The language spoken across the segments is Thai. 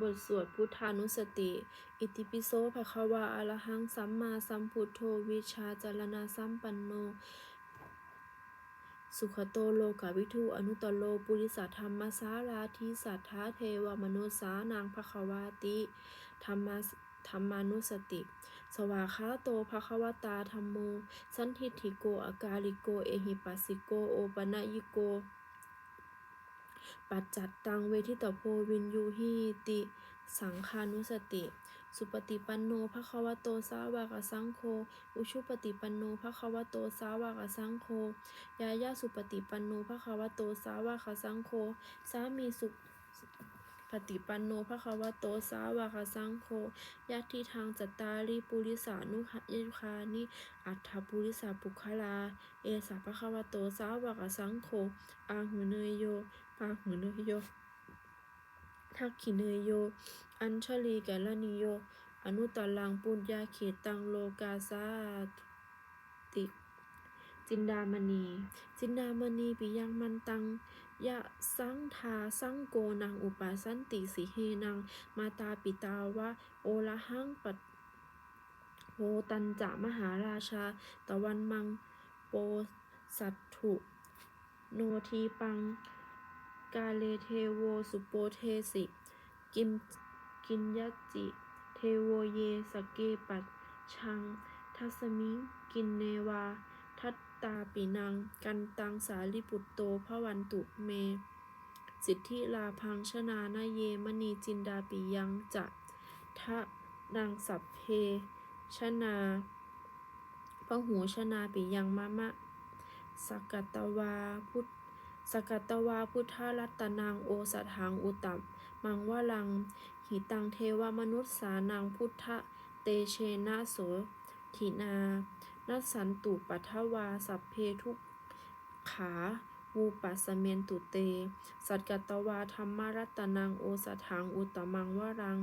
บทสวดพุทธานุสติ อิติปิโสภะคะวาอะระหังสัมมาสัมพุทโธวิชาจารณะสัมปันโน สุขโตโลกาวิทูอนุตโลปุริสัทธรรมสาราทิสัทธาเทวมนุสสานางภควาติธรรมสธรรมานุสติ สวาคาโตภควตาธรรมโม สันทิฏฐิโก อากาลิโก เอหิปัสสิโก โอปะนะยิโก ปัจจัตตังเวทิตโพวินยูหิติ สังคานุสติ สุปฏิปันโนภควโตสาวกสังโฆอุชุปฏิปันโนภควโตสาวกสังโฆยายาสุปฏิปันโนภควโตสาวกสังโฆสามีสุ ปฏิปันโนภคาวโตสาวกสังโฆยะทิทางจัตตาริปุริสานุขยุคานิ อัฏฐปุริสาปุคลา เอสาภคาวโตสาวกสังโฆอาหุเนยโยปาหุเนยโยทักขิเนยโย อัญชลีแกลนิโย อนุตตลังปุญญาเขตังโลกาสาติจินดามณี จินดามณีปิยังมันตัง ยะสังทาสังโกนังอุปาสันติสิเฮนังมาตาปิตาวะโอละหังปัตโพตันจะมหาราชา ตะวันมังโปสัตถุ โนทีปัง กาเลเทโวสุโปเทสิ กิมกินยจิ เทโวเยสเกปัจชัง ทัสมิง กินเนวา ทัต ตาปินัง กันตังสาลิปุตโตพระวันตุเม สิทธิลาพังชนานาเยมณีจินดาปิยังจะทะนางสัพเพชนาพระหูชนาปิยังมะมะสกัตวาพุทธสกัตวาพุทธรัตนังโอสถังอุตัมมังวลัง หิตังเทวมนุษสานังพุทธเตเชนะโสทินา นัสสันตุปัทวา สัพเพทุกขาวูปัสเมนตุเต สัจกตวาธรรมรัตนังโอสถังอุตมังวรัง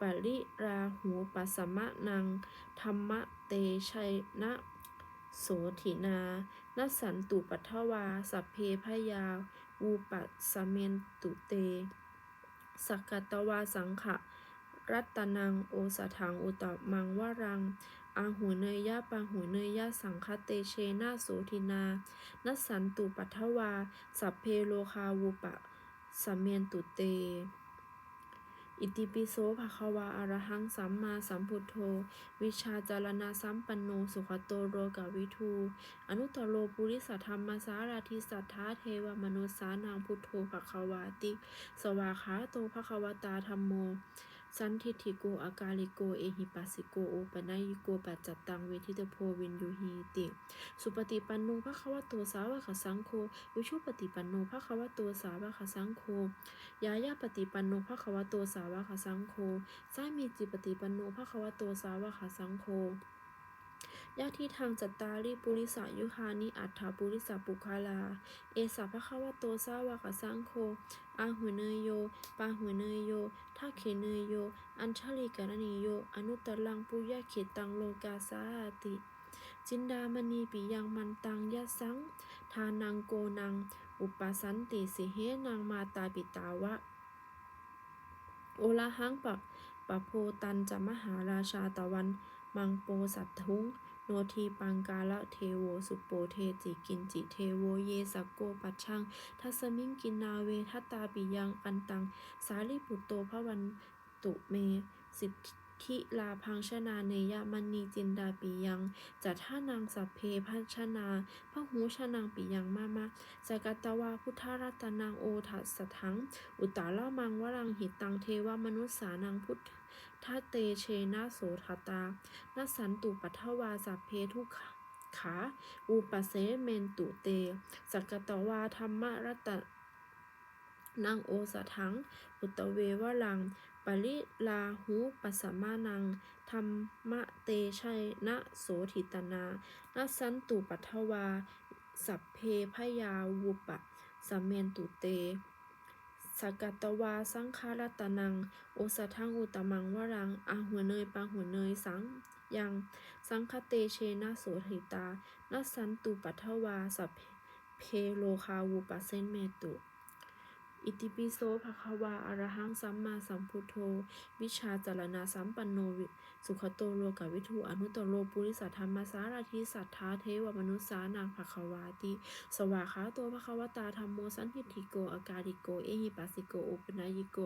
ปริราหูปัสมะนัง ธรรมเตชัยนะโสถินานัสสันตุปัทวา สัพเพพยาวูปัสสเมนตุเต สักกตวาสังขะ รัตนังโอสถังอุตตมังวรัง อาหูเนยยะปาหูเนยยะสังคเตเชนาโสทินา นัสสันตุปัทวา สัพเพโลคาวูปะสมเมนตุเต อิติปิโสภะควาอะรหังสัมมาสัมพุทโธ วิชาจารณะสัมปันโน สุขโตโรกวิทู อนุตตโลปุริสัทธรรมสาราธิสัทธาเทวมนุสสานังพุทโธภะควาติ สวาขาโตภะควตาธรรมโม สันทิติโกอากาลิโก เอหิปัสสิโก โอปะนยิโก ปัจจัตตัง เวทิตโพวินยูหีติ สุปฏิปันโนภะควะตัวสาวะขสังโฆวิชุปฏิปันโนภะควะตัวสาวะขสังโฆ ยายาปฏิปันโนภะควะตัวสาวะขสังโฆสามีจิปฏิปันโนภะควะตัวสาวะขสังโฆ ยะที่ทางจัตตาริปุริสายุคานิอัฏฐปุริสาปุคาลา เอสาภะคะวะโตสาวกสังโฆอาหุเนยโย ปาหุเนยโยทักเขเนยโย อัญชลีกรณีโย อนุตตลังปุยะเขตังโลกาสาติ จินดามณีปิยังมันตังยะสัง ทานังโกนัง อุปสันติสิเฮนังมาตาปิตาวะ โอละหังปักปะโพตันจะมหาราชาตะวัน มังโปสัตทุงโนทีปังกาละเทโวสุโปเทจิกินจิเทโวเยสักโกปัชชัง ทัสมิงกินนาเวทัตตาปิยังอันตัง สาลิปุตโตพระวันตุเมสิท ธิลาพังชนาเนยมณีจินดาปิยังจัท่านางสัพเพพัชนาพระหูชนางปิยังมามะสกัตวาพุทธรัตนางโอทัสถัง อุตตาละมังวรังหิตังเทวมนุสสานังพุทธเตเชนะโสทตานัสันตุปัทวาสัพเพทุกขาอุปเสเมนตุเตสกตวาธรรมรัต นางโอสถังอุตเววลัง ปริลาหูปัสมานัง ธรรมะเตชัยนะโสถิตนานัสันตุปัทวา สัพเพพยาวุปะสมเมนตุเตสกัตตวาสังคารัตนัง โอสทังอุตมังวรังอาหัวเนยปางหัวเนยสังยัง สังคเตเชนะโสถิตานัสันตุปัทวาสัพเพโลคาวุปะเซนเมตุ อิติปิโสภะควาอระหังสัมมาสัมพุทโธ วิชาจารณาสัมปันโน สุขโตโลกวิทูอนุตตโรปุริสธรรมสาราธิสัทธาเทวมนุษสานางภควาติ สวาขาตัวภควตาธรรมโมสันหิติโก อากาลิโก เอหิปัสสิโก อุปนายิโก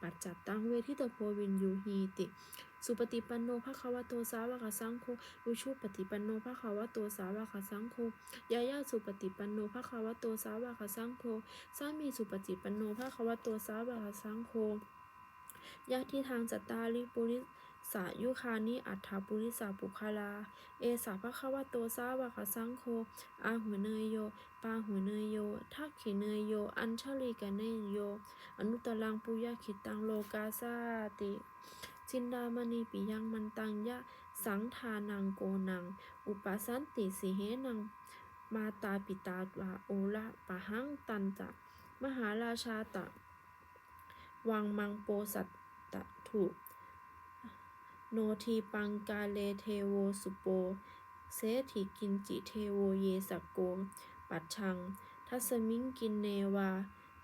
ปัจจัตตังเวทิตโพวินยูหีติ สุปฏิปันโนภะคะวะโตสาวกสังโฆอุชุปฏิปันโนภะคะวะโตสาวกสังโฆยายาสุปฏิปันโนภะคะวะโตสาวกสังโฆสามีสุปฏิปันโนภะคะวะโตสาวกสังโฆยะที่ทางจัตตาริปุริสายุคานิอัฏฐปุริสาปุคลา เอสาภะคะวะโตสาวกสังโฆอาหุเนยโย ปาหุเนยโย ทักขิเนยโย อัญชลีกะเนยโย อนุตตรังปุยคิตังโลกาสาติ จินดามณีปิยังมันตังยะ สังทานังโกนัง อุปสันติสิเหนัง มาตาปิตาวาโอละปะหังตันจะ มหาราชาตะ วังมังโปสัตตะถุโนทีปังกาเลเทโวสุโปเสถิกินจิเทโวเยสกโก ปัจชัง ทัสมิงกินเนวา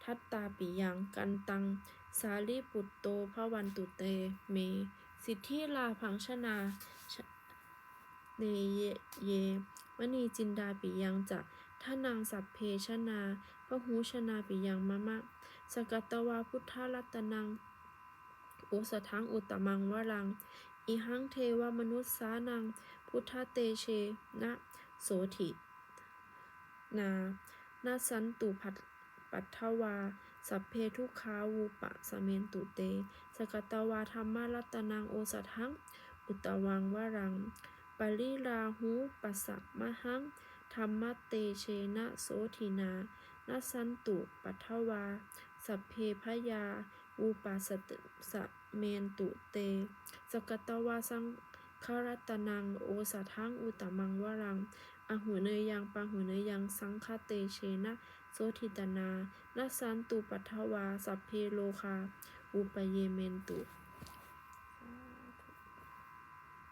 ทัตตาปิยังกันตัง สาลีปุตโตภวันตุเต เม สิทธิลาพังชนาชเนเยเย มณีจินดาปิยังจะท่านางสัพเพชนาพะหูชนาปิยังมะมะ สกัตตวาพุทธรัตนังโอสทังอุตมังวรัง อิหังเทวมนุษสานัง พุทธเตเชนะโสถิ นานาสันตุพัทปัทถวา สัพเพทุกขาวูปะสเมนตุเต สกัตตวาธรรมรัตนังโอสทัง อุตวังวรัง ปริราหูปัสสะมหัง ธรรมเตเชนะโสทินานาสันตุปัทวา สัพเพพยาวูปาสตสะเมนตุเต สกัตตวาสังคารัตนังโอสทังอุตมังวรัง อหุเนยยังปังหุเนยยังสังคเตเชนะ โซทิตนานาสันตุปัทวา สัพเพโลคา อุปเยเมนตุ